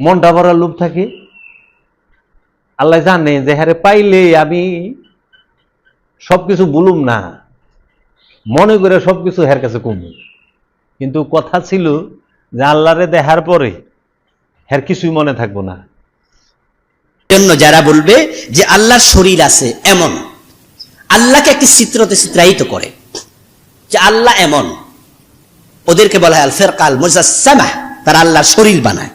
মনটা ভরা লোভ থাকে। আল্লাহ জানে যে হারে পাইলে আমি সবকিছু বলুম না। মনে করে সবকিছু হের কাছে কমু। কিন্তু কথা ছিল যে, আল্লাহরে দেখার পরে হের কিছুই মনে থাকব না। জন্য যারা বলবে যে, আল্লাহর শরীর আছে এমন, আল্লাহকে একটি চিত্রতে চিত্রায়িত করে যে, আল্লাহ এমন। ওদেরকে বলা হয় আল ফেরকাল মুজাসসামা, তারা আল্লাহর শরীর বানায়।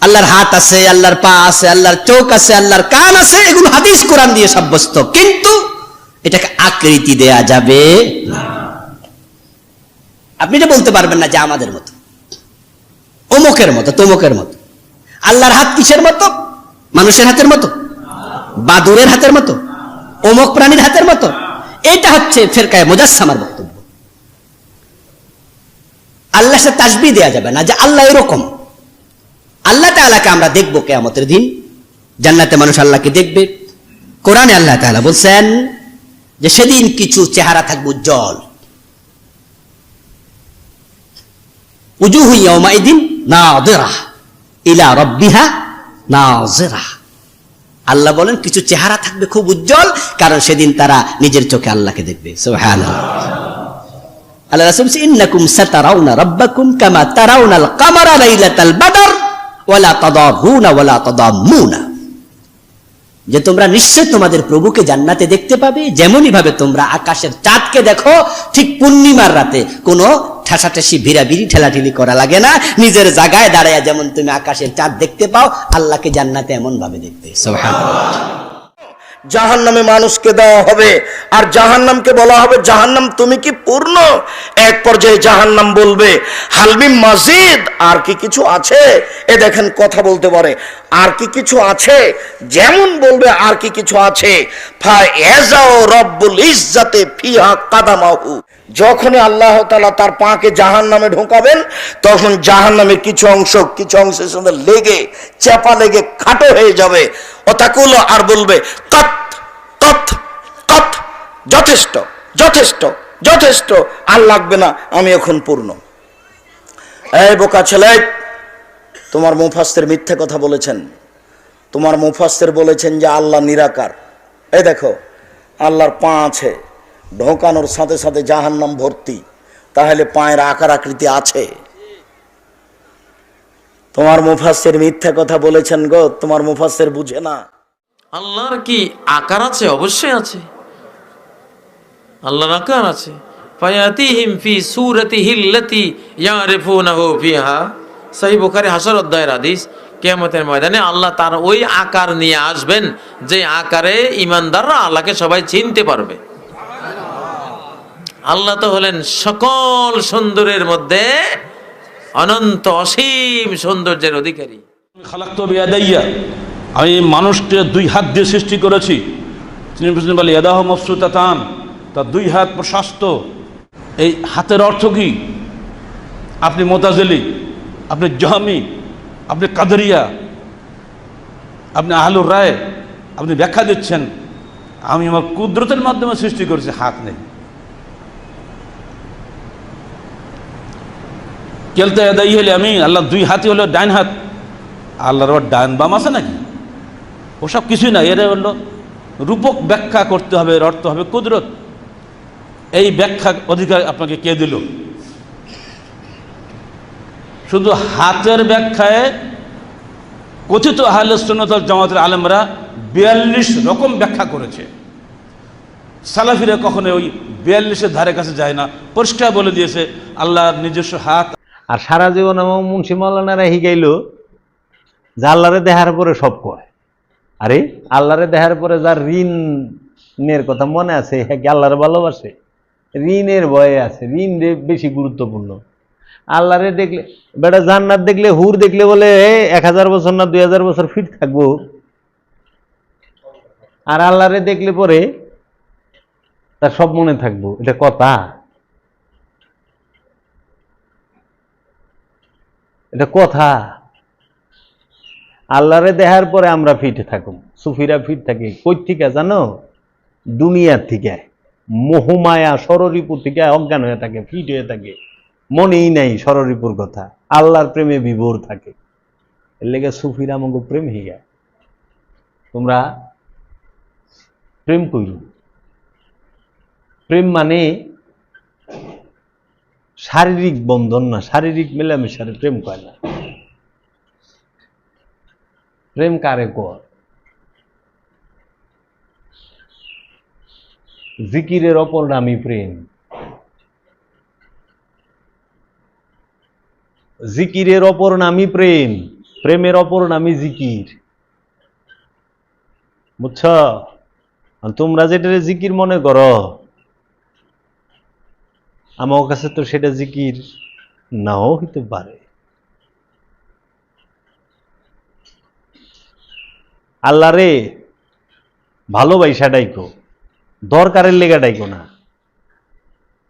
আল্লাহর হাত আছে, আল্লাহর পা আছে, আল্লাহর চোখ আছে, আল্লাহর কান আছে, এগুলো হাদিস, কোরআন দিয়ে সাব্যস্ত। কিন্তু এটাকে আকৃতি দেয়া যাবে আপনি এটা বলতে পারবেন না যে আমাদের মতো। অমুকের মতো, তমুকের মতো। আল্লাহর হাত কিসের মতো? মানুষের হাতের মতো? বাদুরের হাতের মতো? অমুক প্রাণীর হাতের মতো? এটা হচ্ছে ফেরকায় মোজাসসামার বক্তব্য। আল্লাহ সাথে তাসবি দেয়া যাবে না যে আল্লাহ এরকম। আল্লাহ তাআলাকে আমরা দেখব কেয়ামতের দিন। জান্নাতে মানুষ আল্লাহকে দেখবে। কোরআনে আল্লাহ তাআলা বলছেন যে সেদিন কিছু চেহারা থাকবে উজ্জ্বল। উজুহু ইয়াউমাইদিন নাযিরা, ইলা রাব্বিহা নাযিরা। আল্লাহ বলেন, কিছু চেহারা থাকবে খুব উজ্জ্বল, কারণ সেদিন তারা নিজের চোখে আল্লাহকে দেখবে। আল্লাহ রাসূল ইন্নাকুম সাতারাউনা রাব্বাকুম কামা তারাউনাল কামারা লাইলাতাল বাদর। যে তোমরা নিশ্চয় তোমাদের প্রভুকে জান্নাতে দেখতে পাবে যেমনই ভাবে তোমরা আকাশের চাঁদকে দেখো, ঠিক পূর্ণিমার রাতে। কোনো ঠাসাঠাসি, ভিড়াভিড়ি, ঠেলাঠেলি করা লাগে না। নিজের জায়গায় দাঁড়ায় যেমন তুমি আকাশের চাঁদ দেখতে পাও, আল্লাহকে জান্নাতে এমন ভাবে দেখতে জাহান নামে মানুষকে দেওয়া হবে। আর জাহান নামকে বলা হবে জাহান নাম তুমি কি পূর্ণ? এক পর্যায়ে জাহান নাম বলবে হালমি মাজিদ। আর কি কিছু আছে? এ দেখেন, কথা বলতে পারে। আর কি কিছু আছে? যেমন বলবে, আর কি কিছু আছে? ফা এজাও রব্বুল ইজ্জাতে ফিহা কাদামাহু। যখনই আল্লাহ তালা তার পাকে জাহান নামে ঢোকাবেন, তখন জাহান নামের কিছু অংশ, কিছু অংশের সঙ্গে লেগে, চাপা লেগে খাটো হয়ে যাবে। অতাকুল আর বলবে, কত কত কত, যথেষ্ট যথেষ্ট যথেষ্ট, আর লাগবে না, আমি এখন পূর্ণ। এই বোকা ছেলে, তোমার মুফাস্তের মিথ্যে কথা বলেছেন। তোমার মুফাস্তের বলেছেন যে আল্লাহ নিরাকার। এই দেখো, আল্লাহর পা আছে। ঢোকানোর সাথে সাথে জাহান্নাম ভর্তি। তাহলে পায়ের আকার আকৃতি আছে। তোমার মুফাস্তের মিথ্যা কথা বলেছেন গো, তোমার মুফাস্তের বুঝে না। আল্লাহর কি আকার আছে? অবশ্যই আছে। আল্লাহর আকার আছে। ফায়াতিহিম কিয়ামতের ময়দানে আল্লাহ তার ওই আকার নিয়ে আসবেন, যে আকারে ইমানদাররা আল্লাহকে সবাই চিনতে পারবে। আল্লাহ তো হলেন সকল সুন্দরের মধ্যে অনন্ত অসীম সৌন্দর্যের অধিকারী। আমি মানুষকে দুই হাত দিয়ে সৃষ্টি করেছি। তিনি বলছেন, বলে, ইয়াদাহ মফসুতাতান, তার দুই হাত প্রশস্ত। এই হাতের অর্থ কি? আপনি মোতাজেলি, আপনি জাহামি আপনি কাদরিয়া, আপনি আহলুর রায়, আপনি ব্যাখ্যা দিচ্ছেন। আমি আমার কুদরতের মাধ্যমে সৃষ্টি করেছি, হাত নেই। কেলতে এদাই হলে আমি, আল্লাহ দুই হাতি হলো ডাইন হাত। আল্লাহর ডান বাম আছে নাকি? ওসব কিছুই না এর হলো রূপক ব্যাখ্যা করতে হবে, এর অর্থ হবে কুদরত। এই ব্যাখ্যা অধিকার আপনাকে কে দিল? শুধু হাতের ব্যাখ্যায় কথিত আহলে সুন্নতল জামাতের আলেমরা বিয়াল্লিশ রকম ব্যাখ্যা করেছে। সালাফিরা কখনো ওই বিয়াল্লিশের ধারে কাছে যায় না। পরিষ্কার বলে দিয়েছে, আল্লাহর নিজস্ব হাত আর সারা জীবন আমার মুন্সি মাওলানারা হিগাইল যে আল্লাহরে দেহার পরে সব কয়। আরে আল্লাহরে দেহার পরে যার ঋণের কথা মনে আছে হ্যাঁ আল্লাহরে ভালোবাসে? ঋণের ভয়ে আছে ঋণ বেশি গুরুত্বপূর্ণ। আল্লাহরে দেখলে বেটা জান্নাত দেখলে হুর দেখলে বলে "এ, এক হাজার বছর না দুই হাজার বছর ফিট থাকব? আর আল্লাহরে দেখলে পরে তার সব মনে থাকব এটা কথা। এটা কথা। আল্লাহরে দেখার পরে আমরা ফিট থাকুম। সুফিরা ফিট থাকি। কই থেকে জানো? দুনিয়ার থেকে। মোহমায়া সররিপুর থেকে অজ্ঞান হয়ে থাকে, ফিট হয়ে থাকে। মনেই নাই সররিপুর কথা। আল্লাহর প্রেমে বিভোর থাকে। এর লেগে সুফিরা আমাকে প্রেম যায়। তোমরা প্রেম কইল প্রেম মানে শারীরিক বন্ধন না, শারীরিক মেলামেশারে প্রেম কয় না? প্রেম কারে কর জিকিরের অপর নামই প্রেম। জিকিরের অপর নামই প্রেম, প্রেমের অপর নামই জিকির। বুঝছ? তোমরা যেটা জিকির মনে করো আমার কাছে তো সেটা জিকির নাও হইতে পারে। আল্লাহ রে ভালোবাসা ডাইকো, দরকারের লেগা ডাইকো না।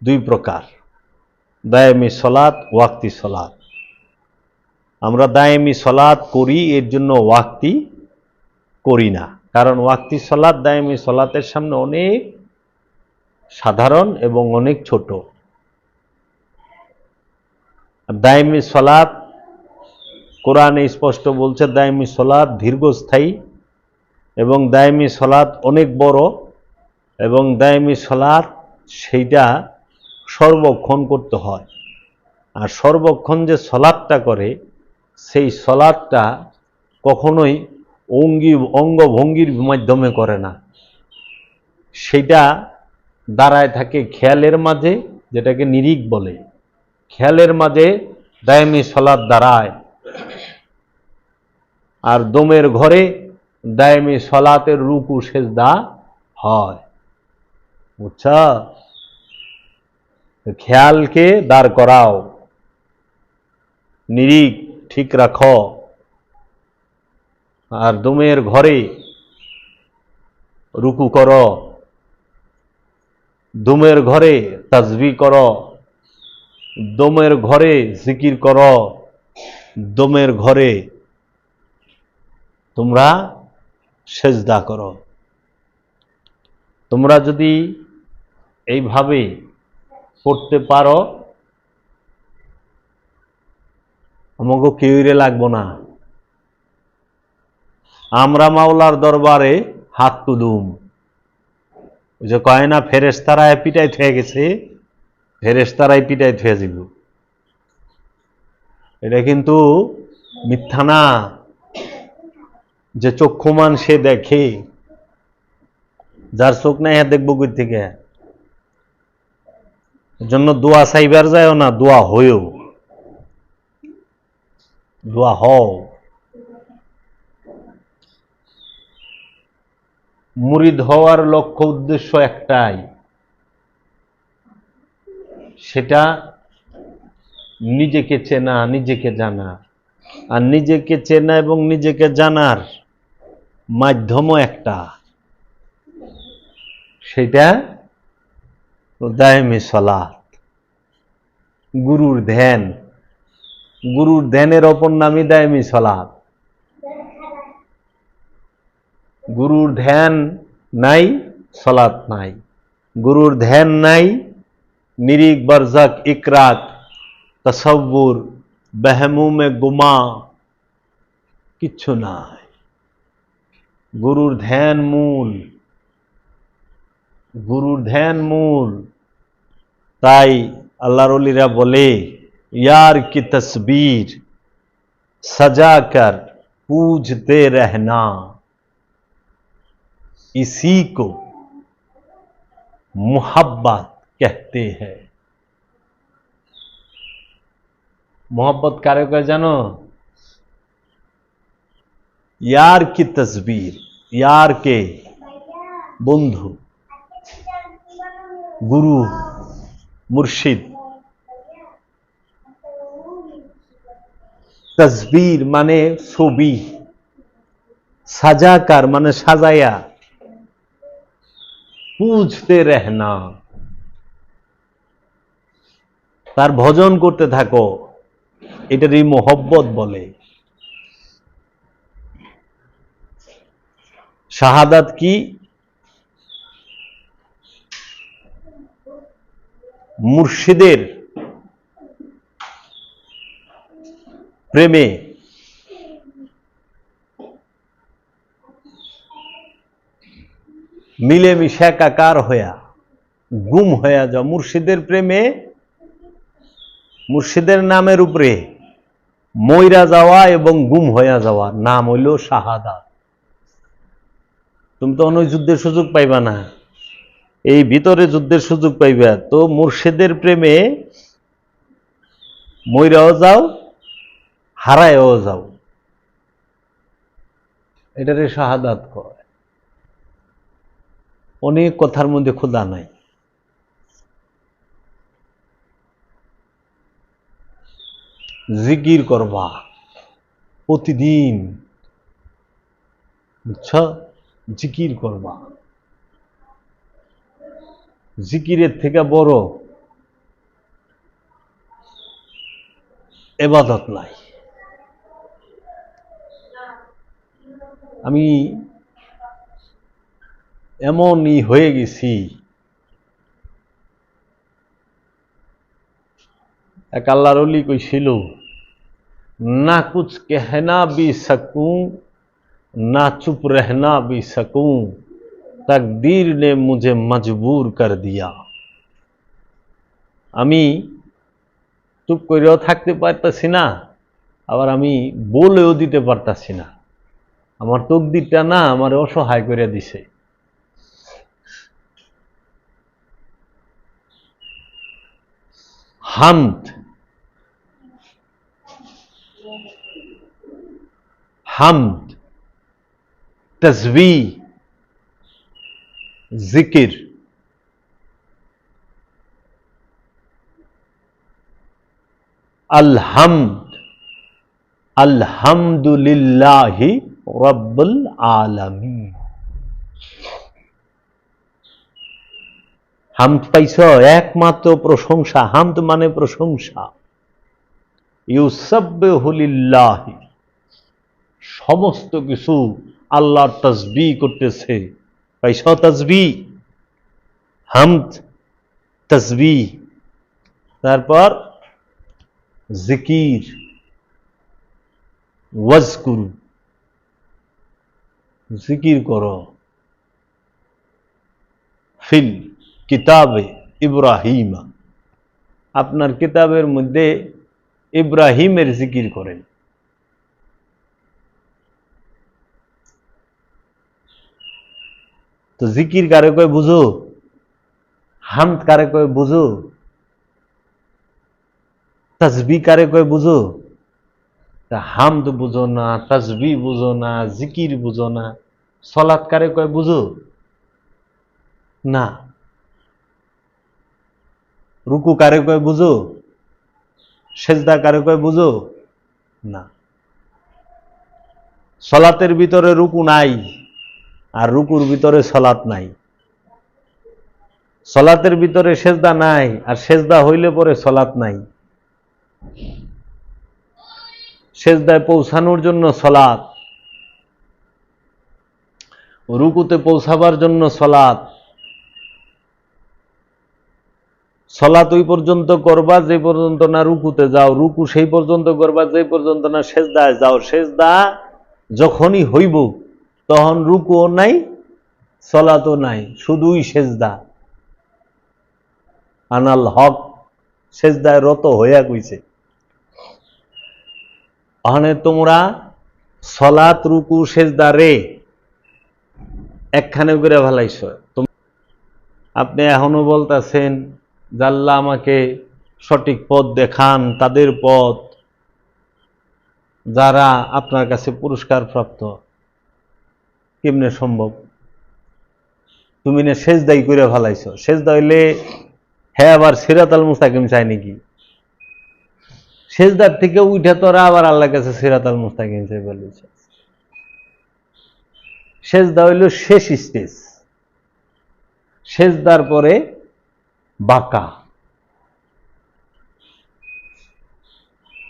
দুই প্রকার, দায়ামি সলাৎ, ওয়াক্তি সলাৎ। আমরা দায়ামি সলাৎ করি, এর জন্য ওয়াক্তি করি না। কারণ ওয়াক্তি সলাৎ, দায়ামি সলাতের সামনে অনেক সাধারণ এবং অনেক ছোট। দায়মি সলাৎ, কোরআনে স্পষ্ট বলছে দায়মি সলাৎ দীর্ঘস্থায়ী এবং দায়মি সলাৎ অনেক বড় এবং দায়মি সলাৎ সেইটা সর্বক্ষণ করতে হয়। আর সর্বক্ষণ যে সলাদটা করে, সেই সলাদটা কখনোই অঙ্গি, অঙ্গভঙ্গির মাধ্যমে করে না। সেটা দাঁড়ায় থাকে খেয়ালের মাঝে, যেটাকে নিরিক বলে। খেয়ালের মাঝে দায়মি সলাদ দাঁড়ায়। আর দমের ঘরে দায়মি সলাতের রুকু সেজদা হয়। বুঝছ? খেয়ালকে দাঁড় করাও। নিরিক ঠিক রাখো। আর দমের ঘরে রুকু করো। দুমের ঘরে তাজবি করো। দমের ঘরে জিকির কর। দমের ঘরে তোমরা সেজদা করো। তোমরা যদি এইভাবে পড়তে পারো আমাকে কেউরে লাগবো না। আমরা মাওলার দরবারে হাত তুলুম। ওই যে কয় না ফেরেস্তারা পিটাই থয়ে গেছে। ফেরেস্তারাই পিটাই থুয়ে যাব এটা কিন্তু মিথ্যা না যে চক্ষুমান সে দেখে। যার চোখ নাই হ্যাঁ দেখব কই থেকে? জন্য দোয়া চাইবার যায়ও না, দোয়া হয়েও। দোয়া হও। মুরিদ হওয়ার লক্ষ্য উদ্দেশ্য একটাই। সেটা নিজেকে চেনা, নিজেকে জানা। আর নিজেকে চেনা এবং নিজেকে জানার মাধ্যমও একটা। সেটা দায়মি গুরুর ধ্যান। গুরুর ধ্যানের অপর নামই দায়মি সলাৎ। গুরুর ধ্যান নাই, সলাৎ নাই। গুরুর ধ্যান নাই নিরিক বরজক ইকরাত তসব্বুর বেহমুমে গুমা কিচ্ছু নাই গুরুর ধ্যান মূল গুরুর ধ্যান মূল তাই আল্লাহর অলিরা বলে यार की तस्वीर सजाकर पूजते रहना इसी को मोहब्बत कहते हैं मोहब्बत कार्य का जानो यार की तस्वीर यार के বন্ধু গুরু মুর্শিদ তসবির মানে ছবি সাজাকার মানে সাজায়া পুজতে রেহনা তার ভজন করতে থাকো। এটারই মোহব্বত বলে। শাহাদাত কি? মুর্শিদের প্রেমে। মিলেমিশে একাকার হইয়া, গুম হইয়া যাও মুর্শিদের প্রেমে। মুর্শিদের নামের উপরে মইরা যাওয়া এবং গুম হইয়া যাওয়া, নাম হইল শাহাদাত তুমি তো অন্য যুদ্ধের সুযোগ পাইবা না। এই ভিতরে যুদ্ধের সুযোগ পাইবা। তো মুর্শিদের প্রেমে মইরাও যাও, হারায়ও যাও। এটারে শাহাদাত কয়। অনেক কথার মধ্যে খোদা নাই। জিকির করবা। প্রতিদিন, বুঝছ? জিকির করবা। জিকিরের থেকে বড় এবাদত নাই। আমি এমনই হয়ে গেছি, এক আল্লাহর অলি কইছিল না কুছ कहना भी सकूं ना चुप रहना भी सकूं तकदीर ने मुझे मजबूर कर दिया আমি চুপ করেও থাকতে পারতাছি না আবার আমি বলেও দিতে পারতাছি না আমার তকদিরটা না আমার অসহায় করে দিছে হামদ হামদ তসবি জিকির। আলহামদ, আলহামদুলিল্লাহি রব্বুল আলামিন। হামদ পাইছ, একমাত্র প্রশংসা। হামদ মানে প্রশংসা। ইউসাব্বিহুলিল্লাহি। সমস্ত কিছু আল্লাহর তসবি করতেছে। পাইছ তসবি হামদ তসবি তারপর জিকির ওয়াজকুরু জিকির করো। ফিল কিতাবে ইব্রাহিমা। আপনার কিতাবের মধ্যে ইব্রাহিমের জিকির করেন। তো জিকির কারে কয় বুঝো? হামদ কারে কয় বুঝো? তসবি কারে কয় বুঝো? তা হামদ বুঝো না তসবি বুঝো না, জিকির বুঝো না, সলাৎ কারে কয় বুঝো? না। রুকু কারে কয় বুঝো? সেজদা কারে কয় বুঝো? না। সলাতের ভিতরে রুকু নাই। আর রুকুর ভিতরে সলাত নাই। সলাতের ভিতরে সেজদা নাই, আর সেজদা হইলে পরে সলাত নাই। সেজদায় পৌঁছানোর জন্য সলাত রুকুতে পৌঁছাবার জন্য সলাত সলাত ওই পর্যন্ত করবা, যে পর্যন্ত না রুকুতে যাও। রুকু সেই পর্যন্ত করবা, যে পর্যন্ত না সেজদায় যাও। সেজদা যখনই হইব তখন রুকুও নাই, সলাতও নাই, শুধুই সেজদা। আনাল হক সেজদায় রত হইয়া কইছে ওখানে তোমরা সলাত, রুকু, সেজদা রে একখানে করে ভালাইছ আপনি এখনও বলতেছেন জাল্লা আমাকে সঠিক পথ দেখান, তাদের পথ যারা আপনার কাছে পুরস্কার প্রাপ্ত কেমনে সম্ভব? তুমি না সেজদাই করে ভালাইছ সেজদা হইলে হ্যাঁ আবার সিরাতাল মুস্তাকিম চাই নাকি? সেজদার থেকে উঠে তোরা আবার আল্লাহর কাছে সিরাতাল মুস্তাকিম চাই বলেছে সেজদা হইল শেষ স্টেজ। সেজদার পরে বাঁকা।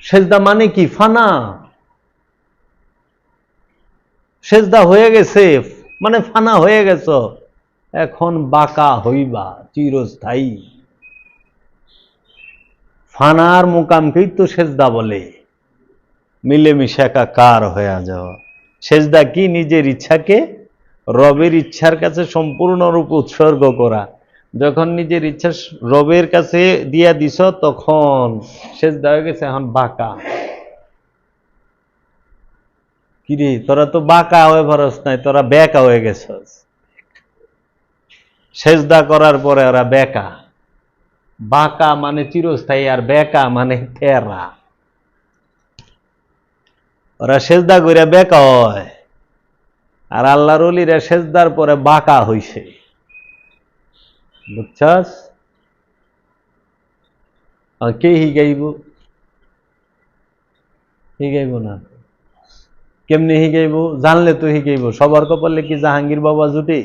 সেজদা মানে কি? ফানা। সেজদা হয়ে গেছে মানে ফানা হয়ে গেছ, এখন বাঁকা হইবা, চিরস্থায়ী। ফানার মোকামকেই তো সেজদা বলে। মিলেমিশে একাকার হয়ে যাওয়া সেজদা কি নিজের ইচ্ছাকে? রবের ইচ্ছার কাছে সম্পূর্ণরূপে উৎসর্গ করা। যখন নিজের ইচ্ছা রবের কাছে দিয়া দিছ, তখন শেষ হয়ে গেছে, এখন বাঁকা। কিরে তোরা তো বাঁকা হয়ে পারস নাই, তোরা বেকা হয়ে গেছস। সেজদা করার পরে ওরা বেকা। বাঁকা মানে চিরস্থায়ী আর বেকা মানে তেরা ওরা সেজদা করে বেকা হয়। আর আল্লাহর অলিরা সেজদার পরে বাঁকা হইছে। বুঝছস? কে হিগাইব হিগাইব না। কেমনি হিগাইব জানলে তো হিগাইব সবার কপালে কি জাহাঙ্গীর বাবা জুটে?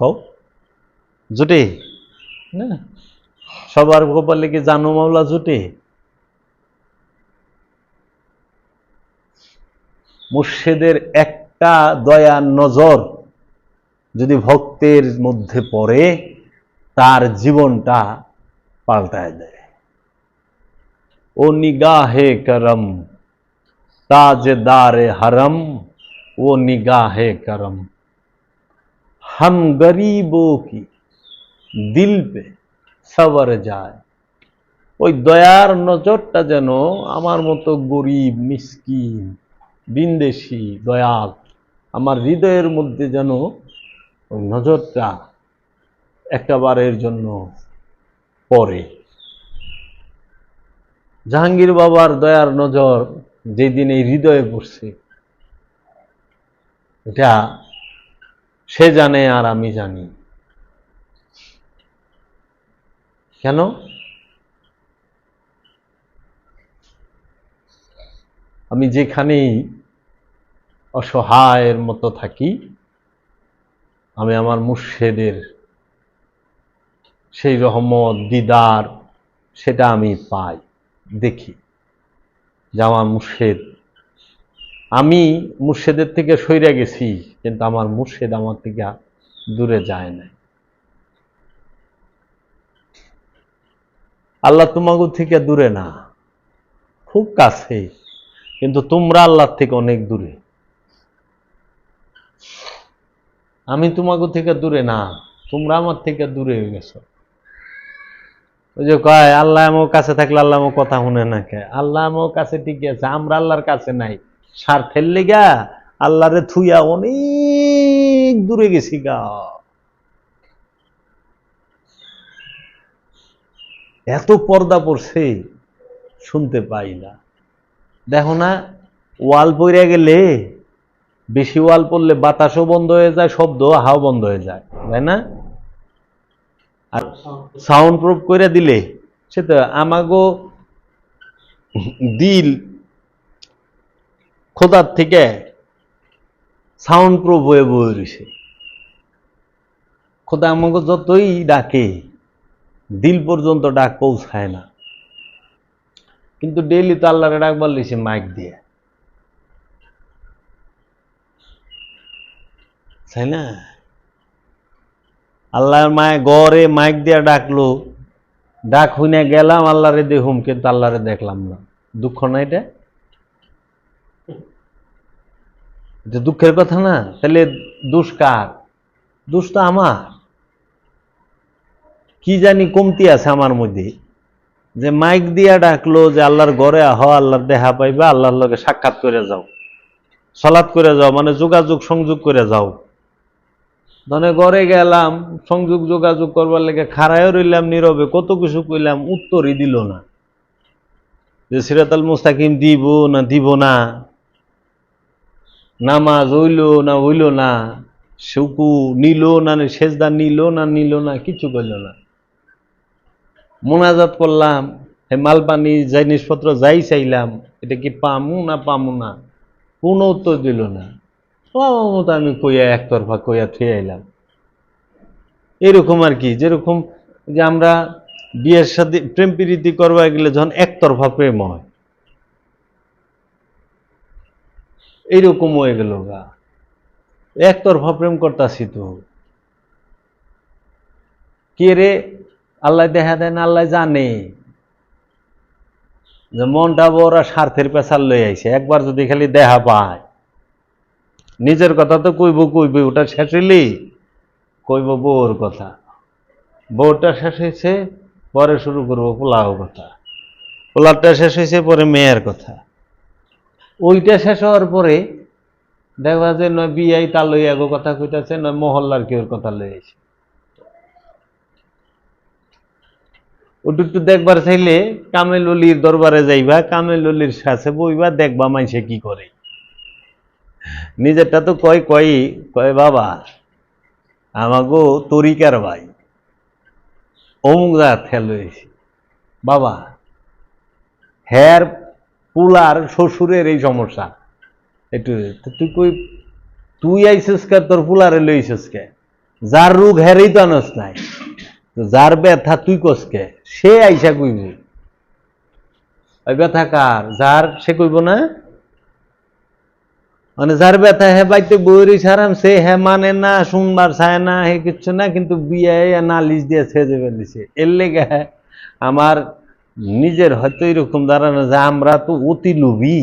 হও জুটে? না। সবার কপালে কি জানু মাওলা জুটে? মুর্শেদের একটা দয়া নজর যদি ভক্তের মধ্যে পড়ে তার জীবনটা পাল্টায় দেয়। ও নিগাহে করম। ताजदार हरम वो निगाह करम हम गरीबों की দিল পে সবর যায় ওই দয়ার নজরটা যেন আমার মতো গরিব মিসকিন বিন্দেশি দয়াল আমার হৃদয়ের মধ্যে যেন ওই নজরটা একটাবারের জন্য পড়ে জাহাঙ্গীর বাবার দয়ার নজর যেদিন এই হৃদয়ে পড়ছে, এটা সে জানে আর আমি জানি। কেন? আমি যেখানেই অসহায়ের মতো থাকি, আমি আমার মুর্শেদের সেই রহমত, দিদার, সেটা আমি পাই, দেখি। যে আমার মুর্শেদ। আমি মুর্শেদের থেকে সইরা গেছি, কিন্তু আমার মুর্শেদ আমার থেকে দূরে যায় না আল্লাহ তোমাকে থেকে দূরে না, খুব কাছে, কিন্তু তোমরা আল্লাহর থেকে অনেক দূরে। আমি তোমাকে থেকে দূরে না, তোমরা আমার থেকে দূরে হয়ে গেছো। ওই যে কয়, আল্লাহ আমার কাছে থাকলে আল্লাহ আমার কথা শুনে না কে? আল্লাহ আমার কাছে ঠিকই আছে, আমরা আল্লাহর কাছে নাই। স্বার্থের লেগা আল্লাহরে থুইয়া অনেক দূরে গেছি গা। এত পর্দা পড়ছে, শুনতে পাই না। দেখো না, ওয়াল পইরা গেলে, বেশি ওয়াল পড়লে বাতাসও বন্ধ হয়ে যায় শব্দ হাও বন্ধ হয়ে যায়, তাই না? আর সাউন্ড প্রুফ করে দিলে সে তো আমাগো দিল খোদার থেকে সাউন্ড প্রুফ হয়ে বয়ে রয়েছে খোদা আমাকে যতই ডাকে দিল পর্যন্ত ডাক পৌঁছায় না। কিন্তু ডেইলি তো আল্লাহরে ডাকবার লিছে মাইক দিয়ে। তাই না? আল্লাহর মায় গড়ে মাইক দিয়ে ডাকলো। ডাক হইনা গেলাম, আল্লাহরে দেখুম, কিন্তু আল্লাহরে দেখলাম না। দুঃখ না এটা? এটা দুঃখের কথা না, তাহলে দোষ কার? দোষ তো আমার। কি জানি কমতি আছে আমার মধ্যে। যে মাইক দিয়া ডাকলো যে আল্লাহর ঘরে আহ, আল্লাহর দেহা পাইবা, আল্লাহর লগে সাক্ষাৎ করে যাও। সলাৎ করে যাও মানে যোগাযোগ, সংযোগ করে যাও। ধনে ঘরে গেলাম, সংযোগ যোগাযোগ করবার লেগে খাড়ায়ও রইলাম নীরবে, কত কিছু কইলাম, উত্তরই দিল না। যে সিরাতাল মুস্তাকিম দিব না দিব না, নামাজ হইল না হইল না, শুকু নিল না, সেজদা নিল না নিল না, কিছু কইল না। মোনাজাত করলাম, হে মালপানি জিনিসপত্র যাই চাইলাম, এটা কি পামু না পামু না? কোনো উত্তর দিল না। আমার মতো আমি কইয়া একতরফা কইয়া থুয়ে আইলাম। এরকম আর কি, যেরকম যে আমরা বিয়ের সাথে প্রেম প্রীতি করবা গেলে যখন একতরফা প্রেম হয় এইরকম হয়ে গেল গা। একতরফা প্রেম করতাছি তো। কে রে? আল্লাহ দেখা দেয় না, আল্লাহ জানে। যে মনটা বড় স্বার্থের পেশার লই আইছে। একবার যদি খালি দেহা পায়। নিজের কথা তো কইব কইব, ওটা শেষ হইলেই কইব বউর কথা। বউটা শেষ হয়েছে পরে শুরু করব পোলাও কথা। পোলাওটা শেষ হয়েছে পরে মেয়ের কথা। ওইটা শেষ হওয়ার পরে দেখবা যে নয় বিয়াই তা লই আগো কথা কইতাছে, নয় মহল্লার কেউর কথা লই আইছে। ওটু একটু দেখবার চাইলে কামেল অলির দরবারে যাইবা, কামেল অলির কাছে বইবা, দেখবা মাইসে কি করে। নিজেরটা তো কয় কয় কয় বাবা? আমাগো তরিকার ভাই। অমুক জাত খেল হয়েছি বাবা হ্যার পুলার শ্বশুরের এই সমস্যা। একটু তুই কই, তুই আইসিস কে, তোর পুলারে লইছিস কে? যার রোগ হ্যারেই তো আনস নাই। যার ব্যথা তুই কসকে সে আইসা কইব। ওই ব্যথা কার? যার, সে কইব না? মানে যার ব্যথা, হে বাইতে বইরি সারাম, সে হে মানে না, শুনবার চায় না, হে কিচ্ছু না, কিন্তু বিয়ে নালিশ দিয়ে দেবে দিছে এর লেগে আমার নিজের হয়তো এরকম দাঁড়ানো যে আমরা তো অতি লোভী।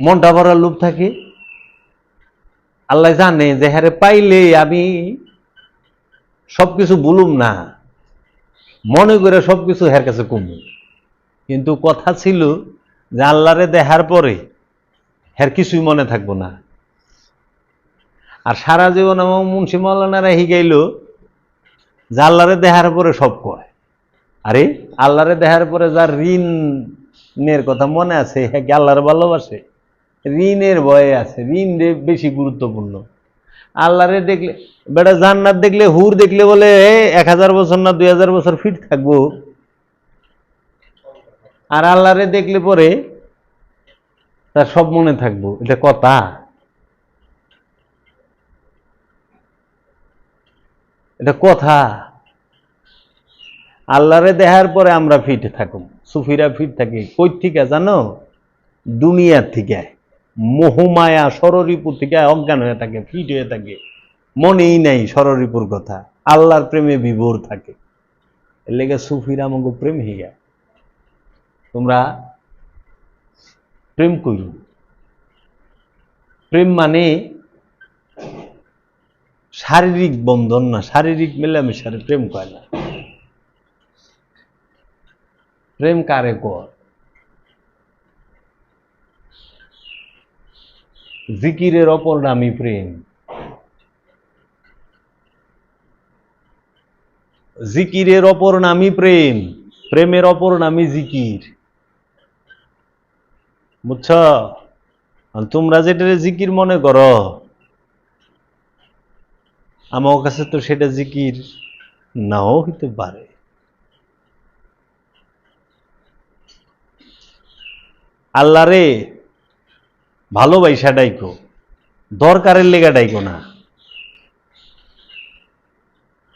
মনটা ভরা লোভ থাকে। আল্লাহ জানে যে হারে পাইলে আমি সব কিছু বলুম না। মনে করে সব কিছু হের কাছে কমু। কিন্তু কথা ছিল যে আল্লাহরে দেখার পরে হের কিছুই মনে থাকব না। আর সারা জীবন আমার মুন্সি মৌলানারা হিগাইল যে আল্লাহরে দেখার পরে সব কয়। আরে আল্লাহরে দেহার পরে যার ঋণের কথা মনে আছে হ্যাঁ কি আল্লাহরে ভালোবাসে? ঋণের ভয়ে আছে ঋণ বেশি গুরুত্বপূর্ণ। আল্লাহরে দেখলে বেটা জান্নাত দেখলে হুর দেখলে বলে "এ, এক হাজার বছর না দুই হাজার বছর ফিট থাকব। আর আল্লাহরে দেখলে পরে তার সব মনে থাকব, এটা কথা। এটা কথা। আল্লাহরে দেখার পরে আমরা ফিট থাকুম। সুফিরা ফিট থাকি। কই থেকে জানো? দুনিয়ার থেকে। মোহমায়া সররিপুর থেকে অজ্ঞান হয়ে থাকে, ফিট হয়ে থাকে। মনেই নাই সররিপুর কথা। আল্লাহর প্রেমে বিভোর থাকে। এর লেগে সুফিরা আমাকে প্রেম হিয়া তোমরা প্রেম কইল প্রেম মানে শারীরিক বন্ধন না, শারীরিক মেলামেশারে প্রেম কয় না। প্রেম কারে কর জিকিরের অপর নামই প্রেম। জিকিরের অপর নামই প্রেম, প্রেমের অপর নামই জিকির। বুঝছ? তোমরা যেটা জিকির মনে করো, আমার কাছে তো সেটা জিকির নাও হইতে পারে। আল্লাহ রে, ভালোবাসা ডাইকো, দরকারের লেগা ডাইকো না।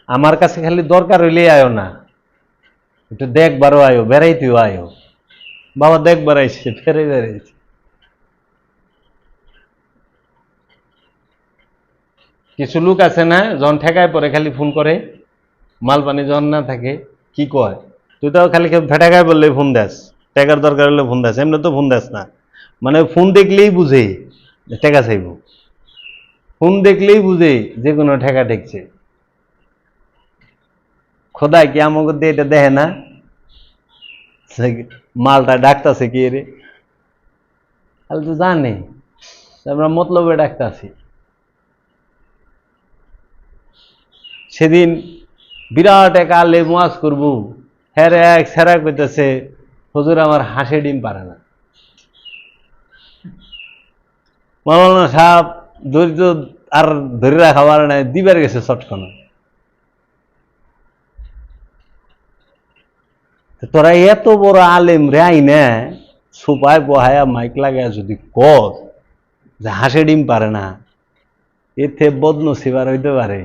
আমার কাছে খালি দরকার হইলে আয়ো না। একটু দেখবারও আয়ো, বেড়াইতেও আয়ো। বাবা দেখবার আইসে ফেরে বেড়াইছে। কিছু লোক আছে না জন ঠেকায় পরে খালি ফোন করে, মাল পানি যখন না থাকে, কি কয়? তুই তো খালি ফেটাকায় বললে ফোন দেস টেকার দরকার হলে ফোন দেস, এমনি তো ফোন দেস না। মানে ফোন দেখলেই বুঝে টেকা চাইব। ফোন দেখলেই বুঝে যে কোনো ঠেকা ঠেকছে। খোদায় কি আমাকে এটা দেখে না? মালটা ডাকতেছে কি রে? তাহলে তো জানে, আমরা মতলবে ডাকতাছি। সেদিন বিরাট এক আলে মোয়াজ করব হ্যাঁ এক সেরা কইতেছে, হুজুর আমার হাসে ডিম পারে না। মৌলানা সাহেব দরিদ্র আর ধরে রাখা পারে না দিবার গেছে চটকনা তো তোরা এত বড় আলেম রে আই না সুপায় বহায়া মাইক লাগায় যদি কর যে হাসে ডিম পারে না, এতে বদনসিবার হইতে পারে।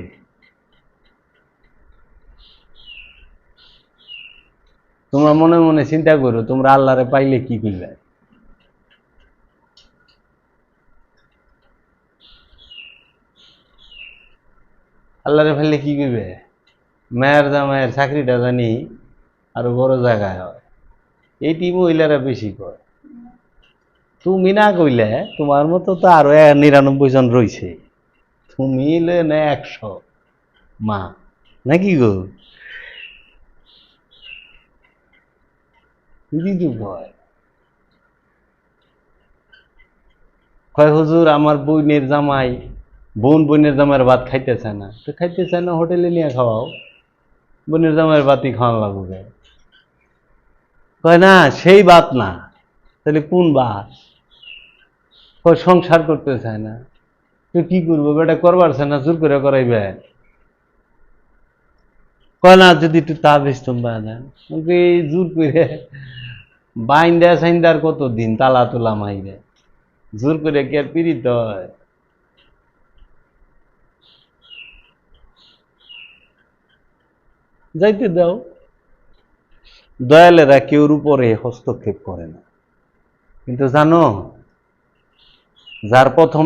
তোমরা মনে মনে চিন্তা করো, তোমরা আল্লাহরে পাইলে কি করবে? আল্লাহরে পাইলে কি করবে? মায়ের জামাইয়ের চাকরিটা জানি আরও বড় জায়গায় হয়। এইটি মহিলারা বেশি করে তুমি না কইলে তোমার মতো তো আরও নিরানব্বই জন রইছে। তুমি লে না একশো। মা, নাকি গো? দিদি কয়। হুজুর, আমার বোনের জামাই, বোন বোনের জামাইয়ের ভাত খাইতে চায় না। তো খাইতে চায় না, হোটেলে নিয়ে খাওয়াও। বোনের জামাইয়ের ভাতই খাওয়ান লাগবে। কয়, না, সেই ভাত না। তাহলে কোন ভাত কয়, সংসার করতে চায় না। তো কি করব, বেটা, করবার চায় না, জোর করে করাইবে। কয়, না, যদি একটু তা বেশতম বাজান এই জোর করে বাইন্দা সাইন্দার কত দিন তালা তোলা মাইরে? জোর করে কি আর পীড়িত হয়? যাইতে দাও। দয়ালেরা কেউর উপরে হস্তক্ষেপ করে না। কিন্তু জানো যার প্রথম